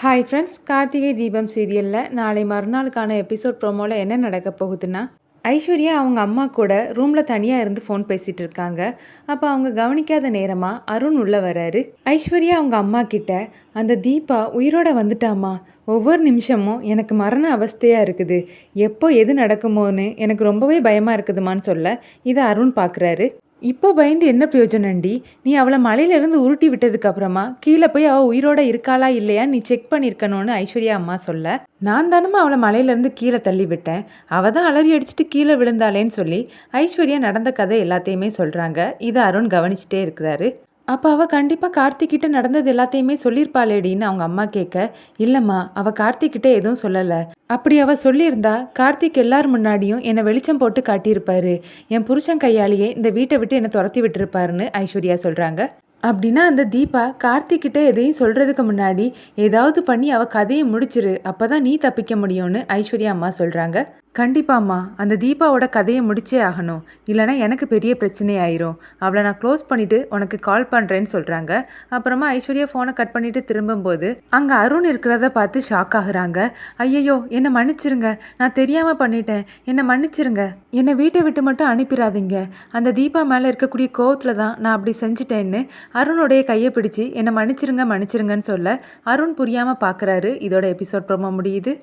Hi friends Karthigai Deepam சீரியலில் நாளை மறுநாளுக்கான episode ப்ரோமோவில் என்ன நடக்க போகுதுன்னா ஐஸ்வர்யா அவங்க அம்மா கூட ரூமில் தனியாக இருந்து ஃபோன் பேசிகிட்டு இருக்காங்க. அப்போ அவங்க கவனிக்காத நேரமாக அருண் உள்ளே வராரு. ஐஸ்வர்யா அவங்க அம்மா கிட்ட அந்த தீபா உயிரோட வந்துட்டாமா ஒவ்வொரு நிமிஷமும் எனக்கு மரண அவஸ்தையாக இருக்குது. எப்போ எது நடக்குமோன்னு எனக்கு ரொம்பவே பயமாக இருக்குதுமான்னு சொல்ல இதை அருண் பார்க்குறாரு இப்போ பயந்து என்ன பிரயோஜனண்டி நீ அவளை மலையிலேருந்து உருட்டி விட்டதுக்கு அப்புறமா கீழே போய் அவள் உயிரோட இருக்காளா இல்லையா நீ செக் பண்ணியிருக்கணும்னு ஐஸ்வர்யா அம்மா சொல்ல. நான் தானம்மா அவளை மலையிலேருந்து கீழே தள்ளி விட்டேன். அவள் தான் அலறி அடிச்சுட்டு கீழே விழுந்தாளேன்னு சொல்லி ஐஸ்வர்யா நடந்த கதை எல்லாத்தையுமே சொல்கிறாங்க இதை அருண் கவனிச்சிட்டே இருக்கிறாரு. அப்போ அவள் கண்டிப்பாக கார்த்திக்கிட்ட நடந்தது எல்லாத்தையுமே சொல்லியிருப்பாளேடின்னு அவங்க அம்மா கேட்க இல்லைம்மா அவள் கார்த்திக்கிட்ட எதுவும் சொல்லலை. அப்படி அவள் சொல்லியிருந்தா கார்த்திக் எல்லார் முன்னாடியும் என்னை வெளிச்சம் போட்டு காட்டியிருப்பாரு. என் புருஷன் கையாலேயே இந்த வீட்டை விட்டு என்னை துரத்தி விட்டுருப்பாருன்னு ஐஸ்வர்யா சொல்கிறாங்க அப்படின்னா அந்த தீபா கார்த்திக்கிட்ட எதையும் சொல்கிறதுக்கு முன்னாடி ஏதாவது பண்ணி அவள் கதையை முடிச்சிரு. அப்போ தான் நீ தப்பிக்க முடியும்னு ஐஸ்வர்யா அம்மா சொல்கிறாங்க கண்டிப்பாம்மா அந்த தீபாவோட கதையை முடிச்சே ஆகணும். இல்லைனா எனக்கு பெரிய பிரச்சனை ஆயிரும். அவளை நான் க்ளோஸ் பண்ணிவிட்டு உனக்கு கால் பண்ணுறேன்னு சொல்கிறாங்க அப்புறமா ஐஸ்வர்யா ஃபோனை கட் பண்ணிவிட்டு திரும்பும்போது அங்கே அருண் இருக்கிறத பார்த்து ஷாக் ஆகுறாங்க. ஐயையோ என்னை மன்னிச்சிருங்க. நான் தெரியாமல் பண்ணிட்டேன். என்னை மன்னிச்சிருங்க. என்னை வீட்டை விட்டு மட்டும் அனுப்பிடாதீங்க. அந்த தீபா மேலே இருக்கக்கூடிய கோவத்தில் தான் நான் அப்படி செஞ்சிட்டேன்னு அருணுடைய கையை பிடிச்சி என்னை மன்னிச்சிருங்க மன்னிச்சிருங்கன்னு சொல்ல அருண் புரியாமல் பார்க்குறாரு இதோட எபிசோட் ப்ரோமோ முடியுது.